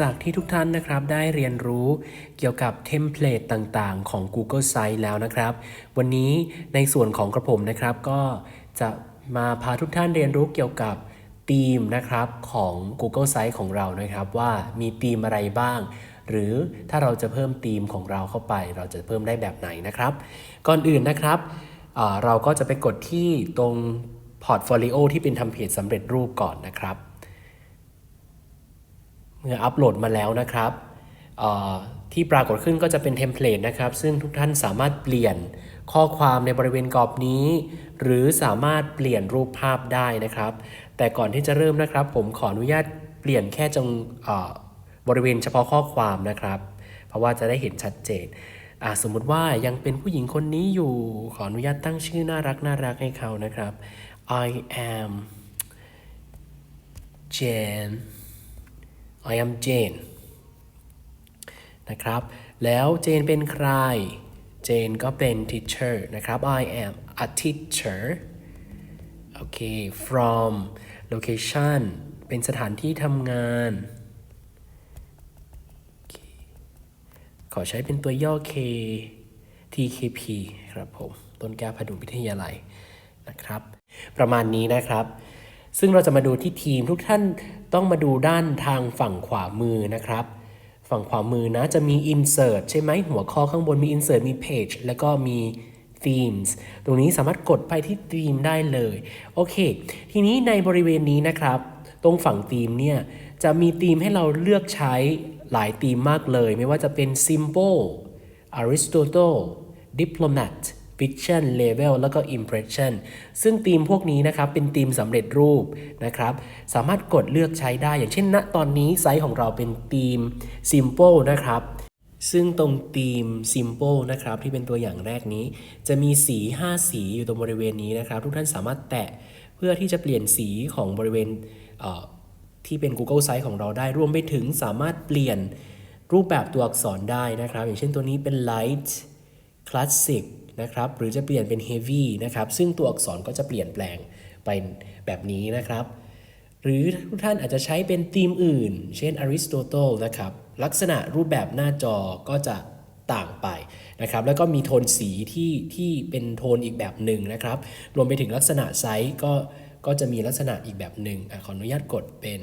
จากที่ทุกท่านนะครับได้เรียนรู้เกี่ยวกับเทมเพลตต่างๆ ของ Google Sites แล้วนะครับ วันนี้ในส่วนของกระผมนะครับ ก็จะมาพาทุกท่านเรียนรู้เกี่ยวกับธีมนะครับของ Google Sites ของเรานะครับว่ามีธีมอะไรบ้าง หรือถ้าเราจะเพิ่มธีมของเราเข้าไป เราจะเพิ่มได้แบบไหนนะครับ ก่อนอื่นนะครับเราก็จะไปกดที่ตรงพอร์ตโฟลิโอที่เป็นทำเพจสำเร็จรูปก่อนนะครับ มื่ออัปโหลดมาแล้วนะครับที่ปรากฏขึ้นก็จะเป็นเทมเพลตนะครับ ซึ่งทุกท่านสามารถเปลี่ยนข้อความในบริเวณกรอบนี้ หรือสามารถเปลี่ยนรูปภาพได้นะครับ แต่ก่อนที่จะเริ่มนะครับ ผมขออนุญาตเปลี่ยนแค่จงบริเวณเฉพาะข้อความนะครับ เพราะว่าจะได้เห็นชัดเจนสมมุติว่ายังเป็นผู้หญิงคนนี้อยู่ขออนุญาตตั้งชื่อน่ารักน่ารักให้เขานะครับ I am Jane I am Jane นะครับ แล้วเจนเป็นใคร เจนก็เป็น teacher นะครับ I am a teacher โอเค from location เป็นสถานที่ทำงาน ขอใช้เป็นตัวย่อ K TKP ครับผม ต้นกล้าพดุงวิทยาลัยนะครับ ประมาณนี้นะครับ ซึ่งเราจะมาดูที่ทีมทุกท่าน ต้องมาดูด้านทางฝั่งขวามือนะครับ ฝั่งขวามือนะจะมี insert ใช่ไหมหัวข้อข้างบนมี insert มี page แล้วก็มี themes ตรงนี้สามารถกดไปที่ theme ได้เลย โอเค ทีนี้ในบริเวณนี้นะครับ ตรงฝั่ง theme เนี่ยจะมี theme ให้เราเลือกใช้หลาย theme มากเลย ไม่ว่าจะเป็น simple Aristotle diplomat fiction level แล้วก็ impression ซึ่งธีมพวกนี้นะครับเป็นธีมสำเร็จรูปนะครับ สามารถกดเลือกใช้ได้ อย่างเช่นณตอนนี้ไซต์ของเราเป็นธีม simple นะครับซึ่งตรงธีม simple นะครับที่เป็นตัวอย่างแรกนี้ จะมีสี 5 สีอยู่ตรงบริเวณนี้นะครับ ทุกท่านสามารถแตะเพื่อที่จะเปลี่ยนสีของบริเวณเที่เป็น Google Site ของเราได้ รวมไปถึงสามารถเปลี่ยนรูปแบบตัวอักษรได้นะครับ อย่างเช่นตัวนี้เป็น light classic นะครับหรือจะเปลี่ยนเป็น heavy นะครับซึ่งตัวอักษรก็จะเปลี่ยนแปลงไปแบบนี้นะครับ หรือทุกท่านอาจจะใช้เป็นธีมอื่น เช่น Aristotle นะครับลักษณะรูปแบบหน้าจอก็จะต่างไปนะครับแล้วก็มีโทนสีที่ที่เป็นโทนอีกแบบหนึ่งนะครับรวมไปถึงลักษณะไซส์ก็ก็จะมีลักษณะอีกแบบหนึ่งอขออนุญาตกดเป็น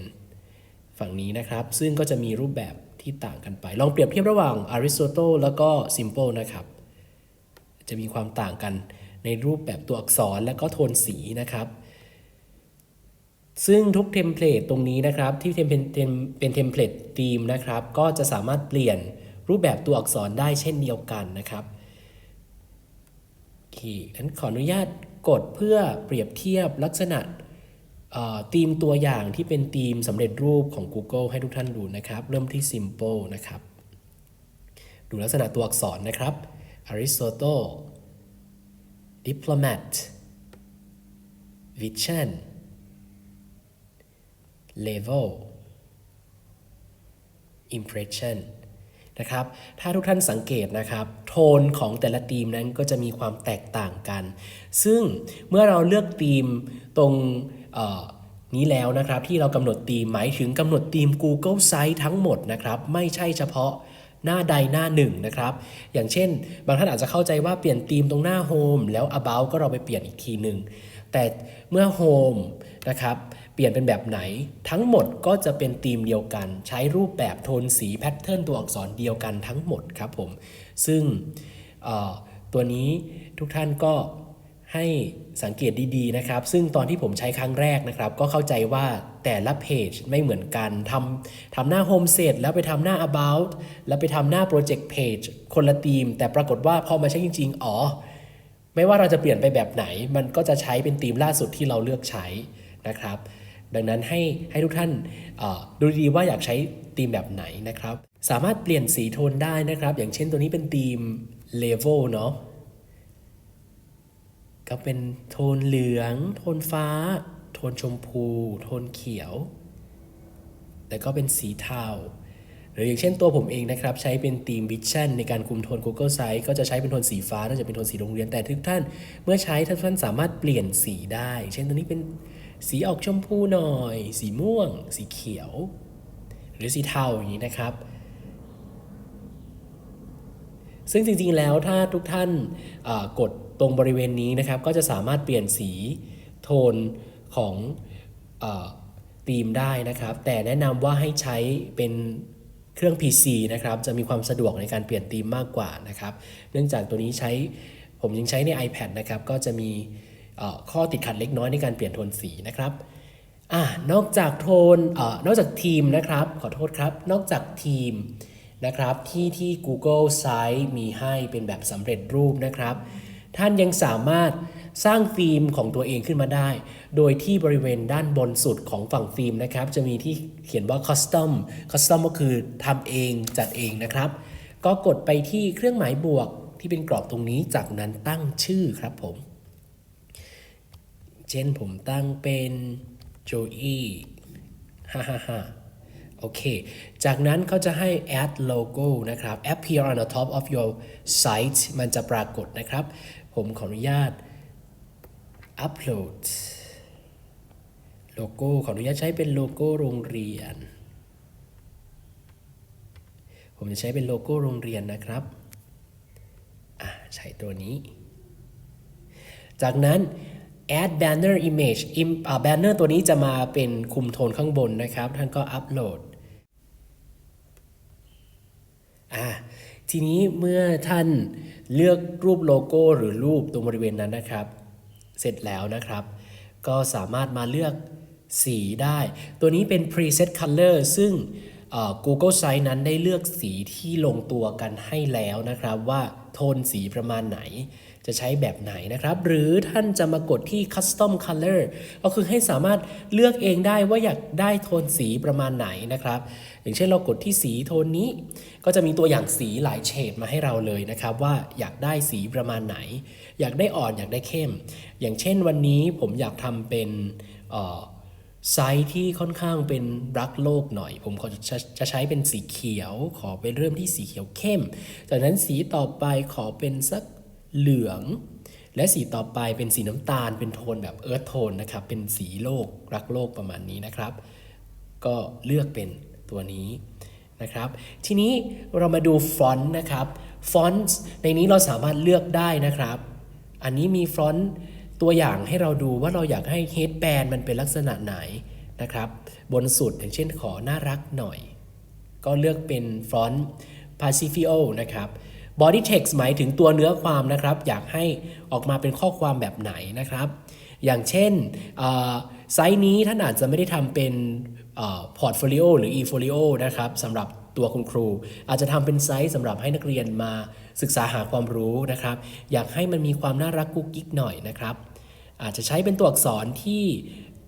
ฝั่งนี้นะครับ ซึ่งก็จะมีรูปแบบที่ต่างกันไป ลองเปรียบเทียบระหว่าง Aristotle แล้วก็ Simple นะครับ จะมีความต่างกันในรูปแบบตัวอักษรและก็โทนสีนะครับ ซึ่งทุกเทมเพลตตรงนี้นะครับ ที่เทมเป็นเทมเป็นเทมเพลตธีมนะครับ ก็จะสามารถเปลี่ยนรูปแบบตัวอักษรได้เช่นเดียวกันนะครับโอเคงั้นขออนุญาตกดเพื่อเปรียบเทียบลักษณะธีมตัวอย่างที่เป็นธีมสำเร็จรูปของ Google ให้ทุกท่านดูนะครับ เริ่มที่ Simple นะครับ ดูลักษณะตัวอักษรนะครับ Aristotle Diplomat Vision level impression นะครับถ้าทุกท่านสังเกตนะครับโทนของแต่ละธีมนั้นก็จะมีความแตกต่างกัน ซึ่งเมื่อเราเลือกธีมตรงนี้แล้วนะครับที่เรากำหนดธีมหมายถึงกำหนดธีม Google Site ทั้งหมดนะครับไม่ใช่เฉพาะ หน้าใดหน้าหนึ่งนะครับ อย่างเช่น บางท่านอาจจะเข้าใจว่าเปลี่ยนธีมตรงหน้า Home แล้ว About ก็เราไปเปลี่ยนอีกทีหนึ่งแต่เมื่อ Home นะครับเปลี่ยนเป็นแบบไหน ทั้งหมดก็จะเป็นธีมเดียวกัน ใช้รูปแบบโทนสีแพทเทิร์นตัวอักษรเดียวกันทั้งหมดครับผม ซึ่งตัวนี้ทุกท่านก็ ให้สังเกตดีๆนะครับ ซึ่งตอนที่ผมใช้ครั้งแรกนะครับ ก็เข้าใจว่าแต่ละเพจไม่เหมือนกันทำทำหน้า Home เสร็จแล้วไปทำหน้า About แล้วไปทำหน้า Project Page คนละธีม แต่ปรากฏว่าพอมาใช้จริง ๆ อ๋อ ไม่ว่าเราจะเปลี่ยนไปแบบไหน มันก็จะใช้เป็นธีมล่าสุดที่เราเลือกใช้นะครับ ดังนั้นให้ให้ทุกท่านดูดีว่าอยากใช้ธีมแบบไหนนะครับ สามารถเปลี่ยนสีโทนได้นะครับ อย่างเช่นตัวนี้เป็นธีม level เนาะ ก็เป็นโทนเหลือง โทนฟ้า โทนชมพู โทนเขียว แล้วก็เป็นสีเทาหรืออย่างเช่นตัวผมเองนะครับ ใช้เป็นธีม Vision ในการคุมโทน Google Site ก็จะใช้เป็นโทนสีฟ้าน่าจะเป็นโทนสีโรงเรียนแต่ทุกท่าน เมื่อใช้ทุกท่านสามารถเปลี่ยนสีได้ เช่นตัวนี้เป็นสีออกชมพูหน่อย สีม่วง สีเขียว หรือสีเทาอย่างนี้นะครับ ซึ่งจริงๆแล้วถ้าทุกท่านกด รงบริเวณนี้นะครับ ก็จะสามารถเปลี่ยนสีโทนของอธีมได้นะครับ แต่แนะนำว่าให้ใช้เป็นเครื่อง PC นะครับ จะมีความสะดวกในการเปลี่ยนธีมมากกว่านะครับ เนื่องจากตัวนี้ใช้ผมยังใช้ใน iPad นะครับ ก็จะมีข้อติดขัดเล็กน้อยในการเปลี่ยนโทนสีนะครับอนอกจากโทนอนอกจากทีมนะครับ ขอโทษครับ นอกจากทีมนะครับที่ที่ Google Site มีให้เป็นแบบสำเร็จรูปนะครับ ท่านยังสามารถสร้างธีมของตัวเองขึ้นมาได้ โดยที่บริเวณด้านบนสุดของฝั่งธีมนะครับ จะมีที่เขียนว่า Custom Custom ก็คือทำเองจัดเองนะครับ ก็กดไปที่เครื่องหมายบวกที่เป็นกรอบตรงนี้ จากนั้นตั้งชื่อครับผม เช่นผมตั้งเป็นโจอี้ฮ่าฮ่าฮ่าโอเค จากนั้นเขาจะให้ add logo นะครับ appear on the top of your site มันจะปรากฏนะครับ ผมขออนุญาต upload โลโก้ขออนุญาตใช้เป็นโลโก้โรงเรียน ผมจะใช้เป็นโลโก้โรงเรียนนะครับอะใช้ตัวนี้ จากนั้น add banner image im- อ่า banner ตัวนี้จะมาเป็นคุมโทนข้างบนนะครับ ท่านก็อัปโหลดอ่าทีนี้เมื่อท่าน เลือกรูปโลโก้หรือรูปตรงบริเวณนั้นนะครับ เสร็จแล้วนะครับ ก็สามารถมาเลือกสีได้ ตัวนี้เป็น preset color ซึ่งเอ่อ Google Site นั้นได้เลือกสีที่ลงตัวกันให้แล้วนะครับ ว่าโทนสีประมาณไหน จะใช้แบบไหนนะครับ หรือท่านจะมากดที่ custom color ก็คือให้สามารถเลือกเองได้ว่าอยากได้โทนสีประมาณไหนนะครับ อย่างเช่นเรากดที่สีโทนนี้ ก็จะมีตัวอย่างสีหลายเฉดมาให้เราเลยนะครับว่าอยากได้สีประมาณไหน อยากได้อ่อนอยากได้เข้ม อย่างเช่นวันนี้ผมอยากทำเป็นไซส์ที่ค่อนข้างเป็นรักโลกหน่อย ผมขอจะจะใช้เป็นสีเขียว ขอเป็นเริ่มที่สีเขียวเข้ม จากนั้นสีต่อไปขอเป็นสัก เหลือง และสีต่อไปเป็นสีน้ำตาล เป็นโทนแบบเอิร์ธโทนนะครับ เป็นสีโลกรักโลกประมาณนี้นะครับ ก็เลือกเป็นตัวนี้นะครับ ทีนี้เรามาดูฟอนต์นะครับ ฟอนต์ในนี้เราสามารถเลือกได้นะครับ อันนี้มีฟอนต์ตัวอย่างให้เราดูว่าเราอยากให้ headband มันเป็นลักษณะไหนนะครับ บนสุดอย่างเช่นขอน่ารักหน่อย ก็เลือกเป็นฟอนต์ Pacifio นะครับ Body text หมายถึงตัวเนื้อความนะครับ อยากให้ออกมาเป็นข้อความแบบไหนนะครับ อย่างเช่นไซส์นี้ท่านอาจจะไม่ได้ทำเป็นพอร์ตโฟลิโอหรือ e-folio นะครับสำหรับตัวคุณครู อาจจะทำเป็นไซส์สำหรับให้นักเรียนมาศึกษาหาความรู้นะครับ อยากให้มันมีความน่ารักกุ๊กกิ๊กหน่อยนะครับ อาจจะใช้เป็นตัวอักษรที่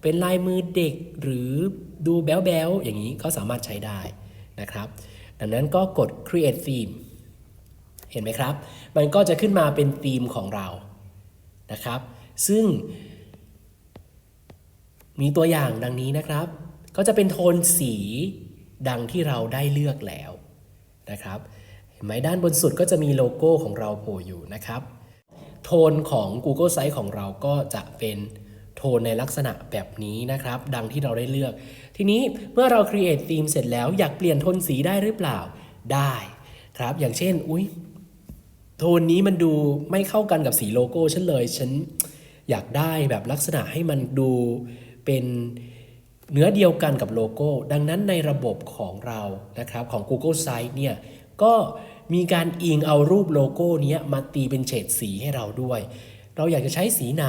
เป็นลายมือเด็กหรือดูแบ๊วๆ อย่างนี้ก็สามารถใช้ได้นะครับ ดังนั้นก็กด create theme เห็นไหมครับ มันก็จะขึ้นมาเป็นธีมของเรานะครับ ซึ่ง มีตัวอย่างดังนี้นะครับ ก็จะเป็นโทนสีดังที่เราได้เลือกแล้วนะครับเห็นไหมด้านบนสุดก็จะมีโลโก้ของเราโผล่อยู่นะครับ โทนของ Google Site ของเราก็จะเป็นโทนในลักษณะแบบนี้นะครับ ดังที่เราได้เลือก ทีนี้เมื่อเรา create theme เสร็จแล้วอยากเปลี่ยนโทนสีได้หรือเปล่าได้ครับ อย่างเช่น อุ้ย โทนนี้มันดูไม่เข้ากันกับสีโลโก้ฉันเลย ฉันอยากได้แบบลักษณะให้มันดูเป็นเนื้อเดียวกันกับโลโก้ ดังนั้นในระบบของเรานะครับของ Google Site เนี่ยก็มีการอิงเอารูปโลโก้เนี้ยมาตีเป็นเฉดสีให้เราด้วย เราอยากจะใช้สีไหน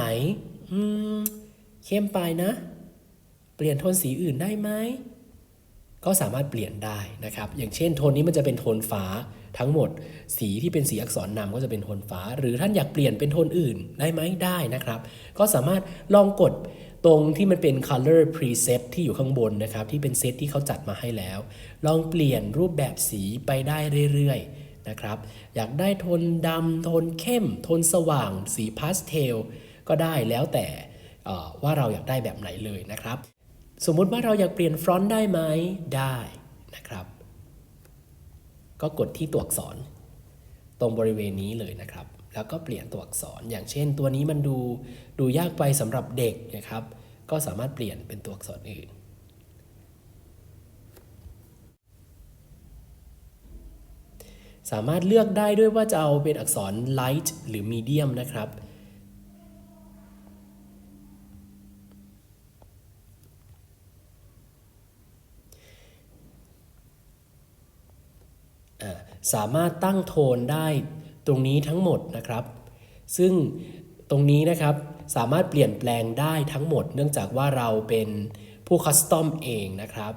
อืม เข้มไปนะ เปลี่ยนโทนสีอื่นได้ไหม ก็สามารถเปลี่ยนได้นะครับ อย่างเช่นโทนนี้มันจะเป็นโทนฟ้าทั้งหมด สีที่เป็นสีอักษรนำก็จะเป็นโทนฟ้า หรือท่านอยากเปลี่ยนเป็นโทนอื่นได้ไหมได้นะครับ ก็สามารถลองกดตรงที่มันเป็น color preset ที่อยู่ข้างบนนะครับ ที่เป็นเซตที่เขาจัดมาให้แล้ว ลองเปลี่ยนรูปแบบสีไปได้เรื่อยๆนะครับ อยากได้โทนดำโทนเข้ม โทนสว่าง สีพาสเทลก็ได้แล้วแต่ว่าเราอยากได้แบบไหนเลยนะครับ สมมุติว่าเราอยากเปลี่ยนฟรอนต์ได้ไหมได้นะครับ ก็กดที่ตัวอักษร ตรงบริเวณนี้เลยนะครับ แล้วก็เปลี่ยนตัวอักษร อย่างเช่น ตัวนี้มันดูดูยากไปสำหรับเด็กนะครับ ก็สามารถเปลี่ยนเป็นตัวอักษรอื่น สามารถเลือกได้ด้วยว่าจะเอาเป็นอักษร light หรือ medium นะครับ สามารถตั้งโทนได้ตรงนี้ทั้งหมดนะครับ ซึ่งตรงนี้นะครับสามารถเปลี่ยนแปลงได้ทั้งหมด เนื่องจากว่าเราเป็นผู้คัสตอมเองนะครับ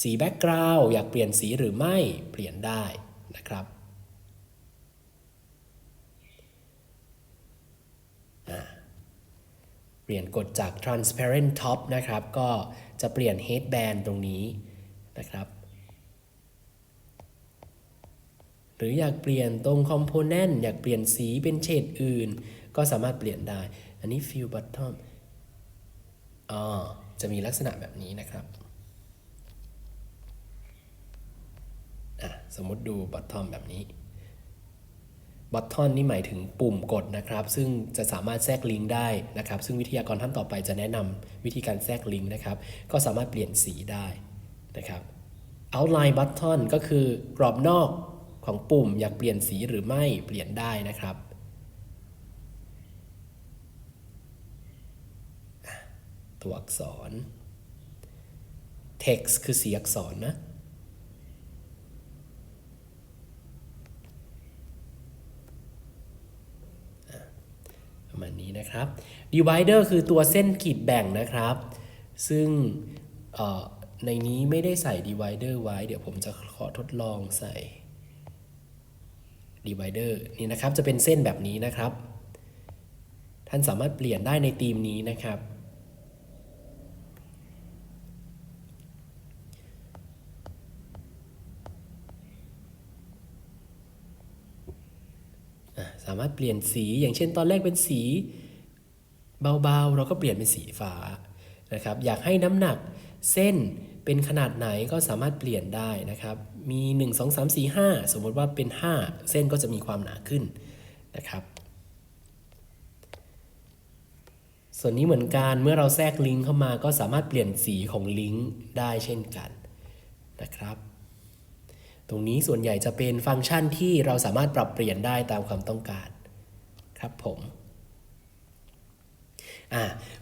สีแบ็กกราวด์อยากเปลี่ยนสีหรือไม่เปลี่ยนได้นะครับเปลี่ยนกดจาก transparent top นะครับ ก็จะเปลี่ยน headband ตรงนี้นะครับ หรืออยากเปลี่ยนตรง component อยากเปลี่ยนสีเป็นเฉดอื่น ก็สามารถเปลี่ยนได้ อันนี้ fill bottom อ๋อจะมีลักษณะแบบนี้นะครับสมมติดู bottom แบบนี้ button นี่หมายถึงปุ่มกดนะครับ ซึ่งจะสามารถแทรกลิงก์ได้นะครับ ซึ่งวิทยากรท่านต่อไปจะแนะนำวิธีการแทรกลิงก์นะครับ ก็สามารถเปลี่ยนสีได้นะครับ outline button ก็คือกรอบนอก ของปุ่มอยากเปลี่ยนสีหรือไม่เปลี่ยนได้นะครับ ตัวอักษร text คือสีอักษรนะประมาณนี้นะครับ divider คือตัวเส้นขีดแบ่งนะครับ ซึ่งในนี้ไม่ได้ใส่ divider ไว้ เดี๋ยวผมจะขอทดลองใส่ divider นี่นะครับจะเป็นเส้นแบบนี้นะครับ ท่านสามารถเปลี่ยนได้ในธีมนี้นะครับ สามารถเปลี่ยนสีอย่างเช่นตอนแรกเป็นสีเบาๆ เราก็เปลี่ยนเป็นสีฟ้านะครับ อยากให้น้ำหนักเส้นเป็นขนาดไหนก็สามารถเปลี่ยนได้นะครับ มี 1 2 3 4 5 สมมติว่าเป็น 5 เส้นก็จะมีความหนาขึ้นนะครับ ส่วนนี้เหมือนกันเมื่อเราแทรกลิงก์เข้ามาก็สามารถเปลี่ยนสีของลิงก์ได้เช่นกันนะครับ ตรงนี้ส่วนใหญ่จะเป็นฟังก์ชันที่เราสามารถปรับเปลี่ยนได้ตามความต้องการครับผม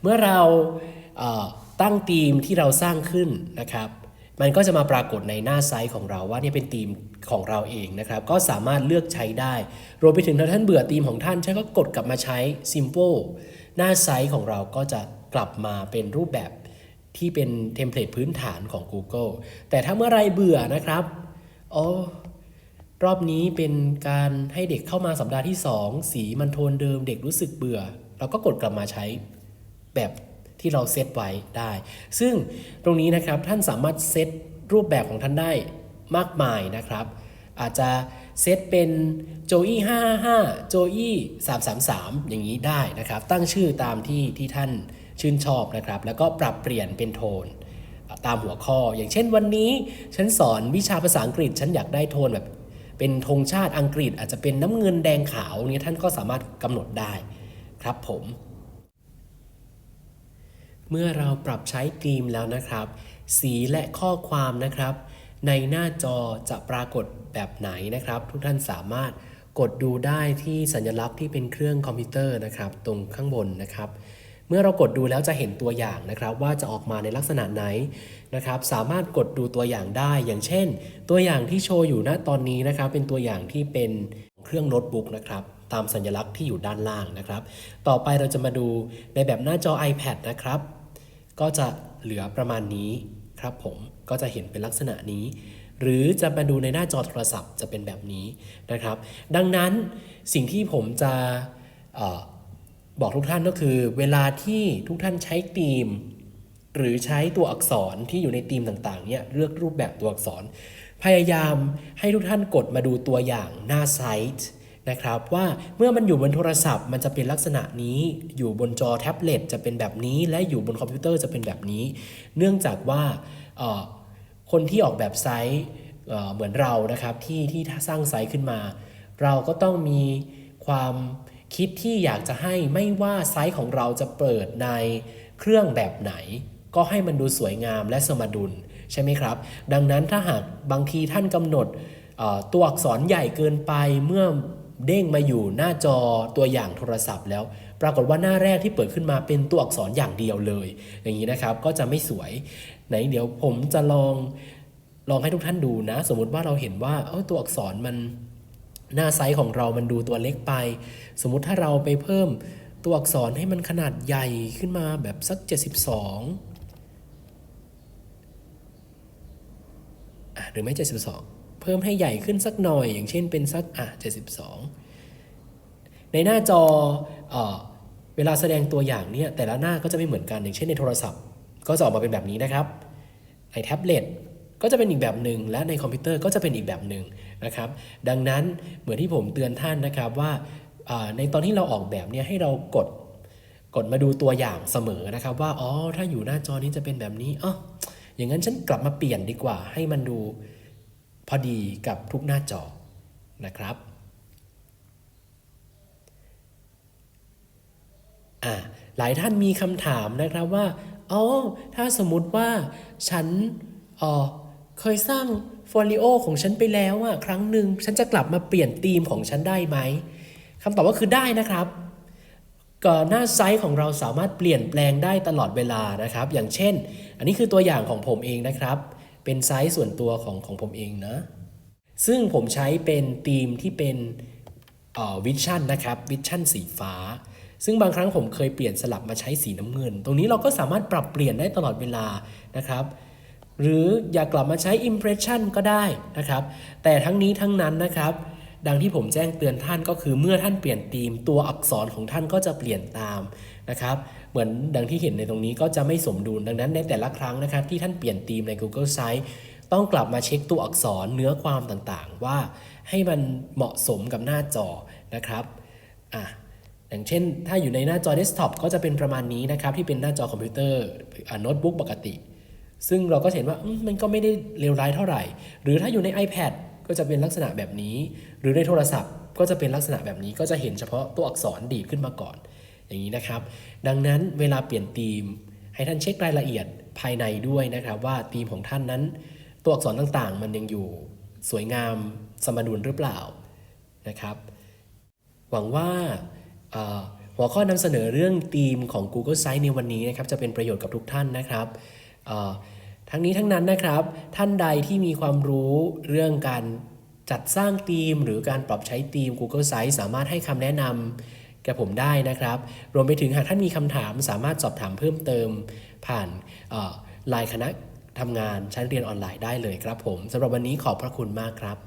เมื่อเราตั้งธีมที่เราสร้างขึ้นนะครับ มันก็จะมาปรากฏในหน้าไซต์ของเราว่าเนี่ยเป็นธีมของเราเองนะครับ ก็สามารถเลือกใช้ได้ รวมไปถึงถ้าท่านเบื่อธีมของท่านท่านก็กดกลับมาใช้ Simple หน้าไซต์ของเราก็จะกลับมาเป็นรูปแบบที่เป็นเทมเพลตพื้นฐานของ Google แต่ถ้าเมื่อไรเบื่อนะครับโอรอบนี้เป็นการให้เด็กเข้ามาสัปดาห์ที่ 2 สีมันโทนเดิมเด็กรู้สึกเบื่อ เราก็กดกลับมาใช้แบบ ที่เราเซตไว้ได้ ซึ่งตรงนี้นะครับท่านสามารถเซตรูปแบบของท่านได้มากมายนะครับ อาจจะเซตเป็นโจอี้555โจอี้333 อย่างนี้ได้นะครับ ตั้งชื่อตามที่ที่ท่านชื่นชอบนะครับ แล้วก็ปรับเปลี่ยนเป็นโทนตามหัวข้อ อย่างเช่นวันนี้ฉันสอนวิชาภาษาอังกฤษ ฉันอยากได้โทนแบบ เป็นธงชาติอังกฤษ อาจจะเป็นน้ำเงินแดงขาวเนี่ยท่านก็สามารถกำหนดได้ครับผม เมื่อเราปรับใช้ธีมแล้วนะครับ สีและข้อความนะครับ ในหน้าจอจะปรากฏแบบไหนนะครับ ทุกท่านสามารถกดดูได้ที่สัญลักษณ์ที่เป็นเครื่องคอมพิวเตอร์นะครับ ตรงข้างบนนะครับ เมื่อเรากดดูแล้วจะเห็นตัวอย่างนะครับ ว่าจะออกมาในลักษณะไหนนะครับ สามารถกดดูตัวอย่างได้ อย่างเช่น ตัวอย่างที่โชว์อยู่ณตอนนี้นะครับ เป็นตัวอย่างที่เป็นเครื่องโน้ตบุ๊กนะครับตามสัญลักษณ์ที่อยู่ด้านล่างนะครับ ต่อไปเราจะมาดูในแบบหน้าจอ iPad นะครับ ก็จะเหลือประมาณนี้ครับผมก็จะเห็นเป็นลักษณะนี้ หรือจะมาดูในหน้าจอโทรศัพท์จะเป็นแบบนี้นะครับ ดังนั้นสิ่งที่ผมจะออบอกทุกท่านก็คือ เวลาที่ทุกท่านใช้ธีม หรือใช้ตัวอักษรที่อยู่ในธีมต่างๆเนี่ยเลือกรูปแบบตัวอักษร พยายามให้ทุกท่านกดมาดูตัวอย่างหน้าไซต์ นะครับว่าเมื่อมันอยู่บนโทรศัพท์ มันจะเป็นลักษณะนี้อยู่บนจอแท็บเล็ตจะเป็นแบบนี้และอยู่บนคอมพิวเตอร์จะเป็นแบบนี้ เนื่องจากว่าคนที่ออกแบบไซต์เหมือนเรานะครับที่ที่สร้างไซต์ขึ้นมา เราก็ต้องมีความคิดที่อยากจะให้ไม่ว่าไซต์ของเราจะเปิดในเครื่องแบบไหน ก็ให้มันดูสวยงามและสมดุลใช่ไหมครับ ดังนั้นถ้าหากบางทีท่านกำหนดตัวอักษรใหญ่เกินไปเมื่อ เด้งมาอยู่หน้าจอตัวอย่างโทรศัพท์แล้ว ปรากฏว่าหน้าแรกที่เปิดขึ้นมาเป็นตัวอักษรอย่างเดียวเลย อย่างนี้นะครับก็จะไม่สวยไหนเดี๋ยวผมจะลองลองให้ทุกท่านดูนะ สมมุติว่าเราเห็นว่าเออตัวอักษรมันหน้าไซส์ของเรามันดูตัวเล็กไป สมมุติถ้าเราไปเพิ่มตัวอักษรให้มันขนาดใหญ่ขึ้นมาแบบสัก 72อะหรือไม่ 72 พิ่มให้ใหญ่ขึ้นสักหน่อย อย่างเช่นเป็นสักอะ72 ในหน้าจอเอเวลาแสดงตัวอย่างเนี่ยแต่ละหน้าก็จะไม่เหมือนกันอย่างเช่นในโทรศัพท์ ก็จะออกมาเป็นแบบนี้นะครับ ในแท็บเล็ตก็จะเป็นอีกแบบหนึ่งและในคอมพิวเตอร์ก็จะเป็นอีกแบบหนึ่งนะครับ ดังนั้นเหมือนที่ผมเตือนท่านนะครับว่าในตอนที่เราออกแบบเนี่ยให้เรากดกดมาดูตัวอย่างเสมอนะครับ ว่าอ๋อถ้าอยู่หน้าจอนี้จะเป็นแบบนี้อ๋ออย่างนั้นฉันกลับมาเปลี่ยนดีกว่าให้มันดู พอดีกับทุกหน้าจอนะครับอ่าหลายท่านมีคำถามนะครับว่าอ๋อถ้าสมมติว่าฉันเออเคยสร้างฟอลิโอของฉันไปแล้วอะครั้งหนึ่งฉันจะกลับมาเปลี่ยนธีมของฉันได้ไหมคำตอบก็คือได้นะครับก่อนหน้าไซส์ของเราสามารถเปลี่ยนแปลงได้ตลอดเวลานะครับ อย่างเช่น อันนี้คือตัวอย่างของผมเองนะครับ เป็นไซส์ส่วนตัวของของผมเองนะ ซึ่งผมใช้เป็นธีมที่เป็นวิชั่นนะครับวิชั่นสีฟ้า ซึ่งบางครั้งผมเคยเปลี่ยนสลับมาใช้สีน้ำเงิน ตรงนี้เราก็สามารถปรับเปลี่ยนได้ตลอดเวลานะครับ หรืออยากกลับมาใช้ Impression ก็ได้นะครับ แต่ทั้งนี้ทั้งนั้นนะครับ ดังที่ผมแจ้งเตือนท่านก็คือเมื่อท่านเปลี่ยนธีมตัวอักษรของท่านก็จะเปลี่ยนตามนะครับ เหมือนดังที่เห็นในตรงนี้ก็จะไม่สมดุลดังนั้นในแต่ละครั้งนะครับที่ท่านเปลี่ยนธีมใน Google Sites ต้องกลับมาเช็คตัวอักษรเนื้อความต่างๆ ว่าให้มันเหมาะสมกับหน้าจอนะครับอะอย่างเช่น ถ้าอยู่ในหน้าจอเดสก์ท็อปก็จะเป็นประมาณนี้นะครับ ที่เป็นหน้าจอคอมพิวเตอร์โน้ตบุ๊กปกติ ซึ่งเราก็เห็นว่ามมันก็ไม่ได้เลวร้ายเท่าไหร่ หรือถ้าอยู่ใน iPad ก็จะเป็นลักษณะแบบนี้ หรือในโทรศัพท์ก็จะเป็นลักษณะแบบนี้ก็จะเห็นเฉพาะตัวอักษรดีดขึ้นมาก่อน อย่างนี้นะครับ ดังนั้นเวลาเปลี่ยนธีม ให้ท่านเช็ครายละเอียดภายในด้วยนะครับ ว่าธีมของท่านนั้น ตัวอักษรต่างๆ มันยังอยู่สวยงามสมดุลหรือเปล่านะครับ หวังว่าหัวข้อนำเสนอเรื่องธีมของ Google Sites ในวันนี้นะครับจะเป็นประโยชน์กับทุกท่านนะครับทั้งนี้ทั้งนั้นนะครับ ท่านใดที่มีความรู้เรื่องการจัดสร้างธีม หรือการปรับใช้ธีม Google Sites สามารถให้คำแนะนำ กับผมได้นะครับ รวมไปถึงหากท่านมีคำถามสามารถสอบถามเพิ่มเติม ผ่านไลน์คณะทำงานชั้นเรียนออนไลน์ได้เลยครับผมสำหรับวันนี้ขอบพระคุณมากครับ